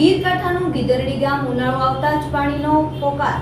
ગીર ગીદરડી ગામ ઉનાળો આવતા જ પાણીનો પોકાર.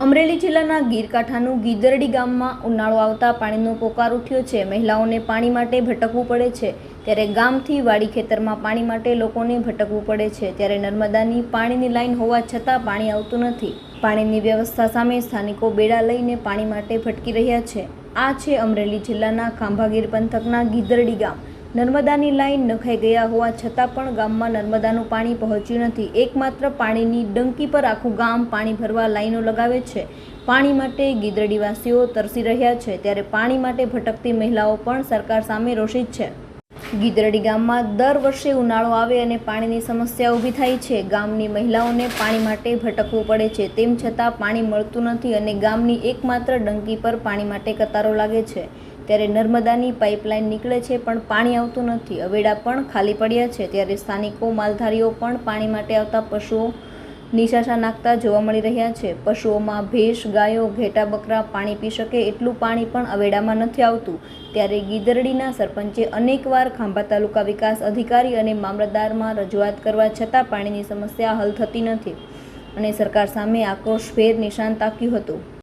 અમરેલી જિલ્લાના ગીર કાંઠાનું ગીદરડી ગામમાં ઉનાળો આવતા પાણીનો પોકાર ઉઠ્યો છે. મહિલાઓને પાણી માટે ભટકવું પડે છે. ત્યારે ગામથી વાડી ખેતરમાં પાણી માટે લોકોને ભટકવું પડે છે. ત્યારે નર્મદાની પાણીની લાઈન હોવા છતાં પાણી આવતું નથી. પાણીની વ્યવસ્થા સામે સ્થાનિકો બેડા લઈને પાણી માટે ભટકી રહ્યા છે. આ છે અમરેલી જિલ્લાના ખાંભાગીર પંથકના ગીદરડી ગામ. નર્મદાની લાઈન નખાઈ ગયા હોવા છતાં પણ ગામમાં નર્મદાનું પાણી પહોંચ્યું નથી. એકમાત્ર પાણીની ડંકી પર આખું ગામ પાણી ભરવા લાઈનો લગાવે છે. પાણી માટે ગીદરડીવાસીઓ તરસી રહ્યા છે. ત્યારે પાણી માટે ભટકતી મહિલાઓ પણ સરકાર સામે રોષિત છે. ગીદરડી ગામમાં દર વર્ષે ઉનાળો આવે અને પાણીની સમસ્યા ઊભી થાય છે. ગામની મહિલાઓને પાણી માટે ભટકવું પડે છે. તેમ છતાં પાણી મળતું નથી અને ગામની એકમાત્ર ડંકી પર પાણી માટે કતારો લાગે છે. ત્યારે નર્મદાની પાઇપલાઇન નીકળે છે, પણ પાણી આવતું નથી. અવેડા પણ ખાલી પડ્યા છે. ત્યારે સ્થાનિકો માલધારીઓ પણ પાણી માટે આવતા પશુઓ નિશાશા નાખતા જોવા મળી રહ્યા છે. પશુઓમાં ભેંસ, ગાયો, ઘેટા, બકરા પાણી પી શકે એટલું પાણી પણ અવેડામાં નથી આવતું. ત્યારે ગીદરડીના સરપંચે અનેકવાર ખાંભા તાલુકા વિકાસ અધિકારી અને મામલતદારમાં રજૂઆત કરવા છતાં પાણીની સમસ્યા હલ થતી નથી અને સરકાર સામે આક્રોશભેર નિશાન તાક્યું હતું.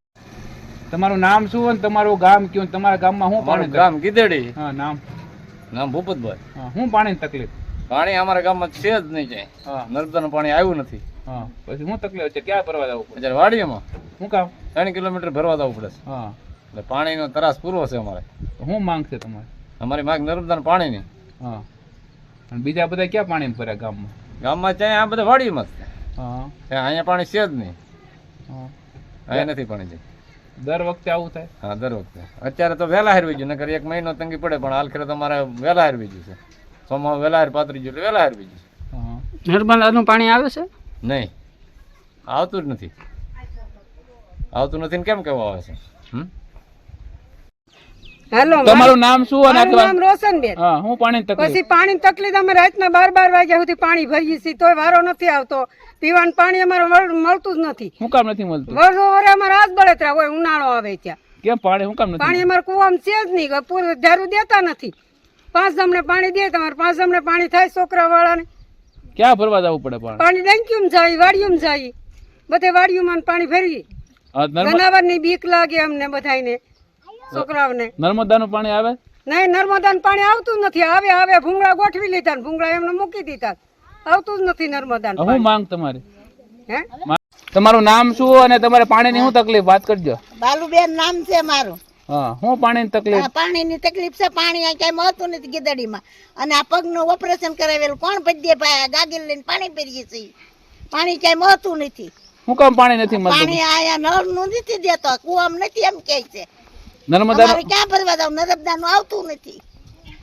તમારું નામ શું અને તમારું ગામ કયું તમારા ગામમાં શું પાણી ગામ ગીધડી. હા નામ. નામ ભૂપતભાઈ. હા શું પાણીની તકલીફ? પાણી અમારા ગામમાં છે જ નહીં ક્યાંય. હા. નર્મદાનું પાણી આવ્યું નથી. હા પછી શું તકલીફ છે? ક્યાં ભરવા જવું પડે? વાડીમાં શું કામ? ત્રણ કિલોમીટર ભરવા જવું પડે છે. હા. એટલે પાણીનો તરાસ પૂરો છે અમારે. શું માંગ છે તમારે? અમારી માંગ નર્મદાનું પાણીની. હા. અને બીજા બધા ક્યાં પાણી ભર્યા ગામમાં? ગામમાં ત્યાં આ બધા વાડીમાં જ હા. અહીંયા પાણી છે જ નહીં. હા. અહીંયા નથી પાણી જઈ દર વખતે આવું થાય? હા દર વખતે. અત્યારે તો વહેલા હારવી ગયું નકર એક મહિનો તંગી પડે પણ હાલ ખેર તમારે વહેલા હારવી ગયું છે. સોમાં વહેલા હાર પાતરી ગયું એટલે વહેલા હારવી ગયું નર્મદાનું પાણી આવે છે? નહીં. આવતું જ નથી. આવતું નથી ને કેમ કેવું આવે છે? હમ? હેલો તમારું નામ શું અને મારું નામ રોશનબેન. હા હું પાણી તકલીફ પછી પાણી તકલીફ અમે રાતના બાર બાર વાગ્યા સુધી પાણી ભરીએ છીએ તોય વારો નથી આવતો. પીવાનું પાણી અમારે મળતું જ નથી. શું કામ નથી મળતું? વરસો વરે અમારે આજ બળતરા હોય ઉનાળો આવે ત્યાં. કેમ પાણી શું કામ નથી પાણી અમારે કુવામાં છે જ નહીં પૂરું ધારું દેતા નથી. પાંચ જમણે પાણી દે તમારે પાંચ જમણે પાણી થાય છોકરા વાળાને ક્યાં ભરવા જવું પડે પાણી? પાણી ડેન્ક્યુમ જાય વાડિયું જાય. બધે વાડિયું પાણી ભરીએ. હા, જનાવરની બીક લાગે અમને બધાને છોકરાઓને. નર્મદાનું પાણી આવે? નહીં નર્મદાનું પાણી આવતું નથી. આવે આવે ભૂંગળા ગોઠવી લીધા ને ભૂંગળા એમને મૂકી દીધા. આવતું જ નથી નર્મદાનું હું માંગ તમારી? હે? તમારું નામ શું અને તમારે પાણીની શું તકલીફ? વાત કરજો. બાલુબેન નામ છે મારું. હા હું પાણીની તકલીફ? આ પાણીની તકલીફ છે. પાણી આ ક્યાંય મળતું નથી ગીદડીમાં. અને આ પગનું ઓપરેશન કરાવેલું. કોણ ભજ્ય ગાગીલ લઈને પાણી પીરીએ છીએ? પાણી ક્યાંય મળતું નથી. હું કામ પાણી નથી મળતું? પાણી આયા નળનું નથી દેતો. કુવામ નથી એમ કે છે. નર્મદા ક્યાં ભરવા જાવ? નર્મદા નું આવતું નથી.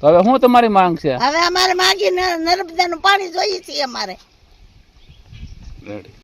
હવે શું તમારી માંગ છે? હવે અમારે માંગી નર્મદા નું પાણી જોઈએ છે અમારે. રેડી